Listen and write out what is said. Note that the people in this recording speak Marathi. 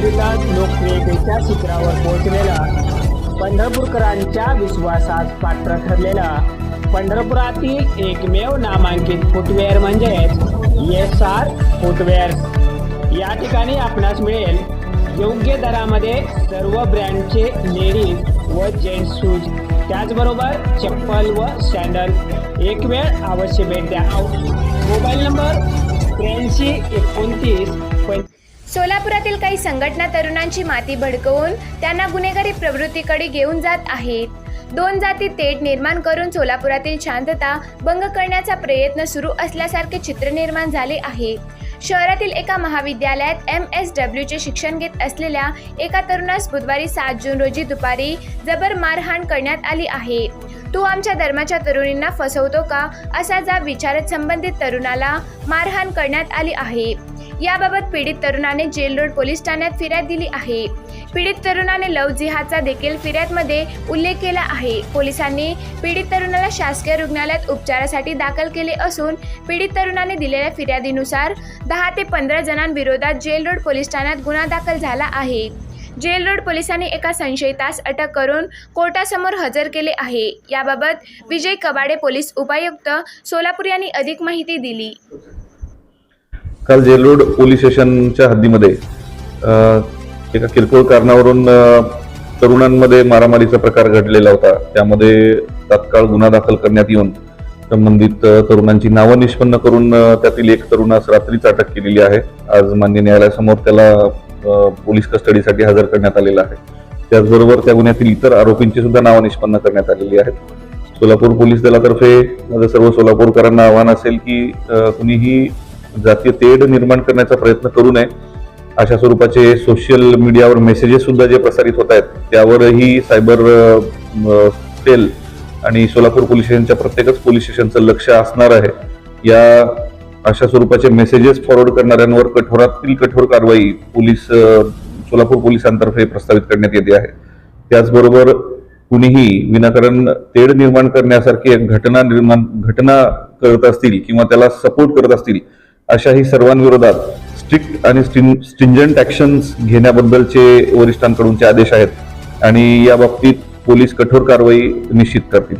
कालावधीतच लोकप्रियतेच्या शिखरावर पोहोचलेला पंढरपूरकरांच्या विश्वासात पात्र ठरलेला पंढरपुरातील एकमेव नामांकित फुटवेअर म्हणजेच एस आर फुटवेअर या ठिकाणी आपणास मिळेल योग्य दरामध्ये सर्व ब्रँडचे लेडीज व जेंट्स शूज त्याचबरोबर चप्पल व सँडल एक वेळ अवश्य भेट द्या. मोबाईल नंबर त्र्याऐंशी एकोणतीस सोलापुरातील काही संघटना तरुणांची माती भडकवून त्यांना गुन्हेगारी प्रवृत्तीकडे घेऊन जात आहेत. दोन जाती तेट निर्माण करून सोलापुरातील शांतता भंग करण्याचा प्रयत्न सुरू असल्यासारखे चित्र निर्माण झाले आहे. शहरातील एका महाविद्यालयात एम एस डब्ल्यूचे शिक्षण घेत असलेल्या एका तरुणास बुधवारी सात जून रोजी दुपारी जबर मारहाण करण्यात आली आहे. तू आमच्या धर्माच्या तरुणींना फसवतो का? असा जा विचारत संबंधित तरुणाला मारहाण करण्यात आली आहे. याबाबत पीडित तरुणाने जेल रोड पोलीस ठाण्यात फिर्याद दिली आहे. पीडित तरुणाने लव जिहाचा देखील फिर्यादमध्ये उल्लेख केला आहे. पोलिसांनी पीडित तरुणाला शासकीय रुग्णालयात उपचारासाठी दाखल केले असून पीडित तरुणाने दिलेल्या फिर्यादीनुसार दहा ते पंधरा जणांविरोधात जेल रोड पोलीस ठाण्यात गुन्हा दाखल झाला आहे. जेल रोड पोलिसांनी एका संशयितास अटक करून कोर्टासमोर हजर केले आहे. याबाबत विजय कबाडे पोलीस उपायुक्त सोलापूर यांनी अधिक माहिती दिली. काल जेलोड पोलीस स्टेशनच्या हद्दीमध्ये एका किरकोळ कारणावरून तरुणांमध्ये मारामारीचा प्रकार घडलेला होता. त्यामध्ये तात्काळ गुन्हा दाखल करण्यात येऊन संबंधित तरुणांची नावं निष्पन्न करून त्यातील एक तरुणास रात्रीच अटक केलेली आहे. आज मान्य न्यायालयासमोर त्याला पोलीस कस्टडीसाठी हजर करण्यात आलेला आहे. त्याचबरोबर त्या गुन्ह्यातील इतर आरोपींची सुद्धा नावं निष्पन्न करण्यात आलेली आहेत. सोलापूर पोलीस दलातर्फे माझं सर्व सोलापूरकरांना आव्हान असेल की कुणीही जातीय तेढ निर्माण करण्याचा प्रयत्न करू नये. अशा स्वरूपाचे सोशल मीडियावर मेसेजेस सुद्धा जे प्रसारित होत आहेत त्यावरही सायबर सेल आणि सोलापूर पोलीस स्टेशनच्या प्रत्येकच पोलीस स्टेशनचं लक्ष असणार आहे. या अशा स्वरूपाचे मेसेजेस फॉरवर्ड करणाऱ्यांवर कठोरातील कठोर कारवाई पोलीस सोलापूर पोलिसांतर्फे प्रस्तावित करण्यात येते आहे. त्याचबरोबर कुणीही विनाकारण तेढ निर्माण करण्यासारखी एक घटना निर्माण घटना करत असतील किंवा त्याला सपोर्ट करत असतील अशाही सर्वांविरोधात स्ट्रिक्ट आणि स्टिंजंट ऍक्शन्स घेण्याबद्दलचे वरिष्ठांकडूनचे आदेश आहेत आणि या बाबतीत पोलीस कठोर कारवाई निश्चित करतील.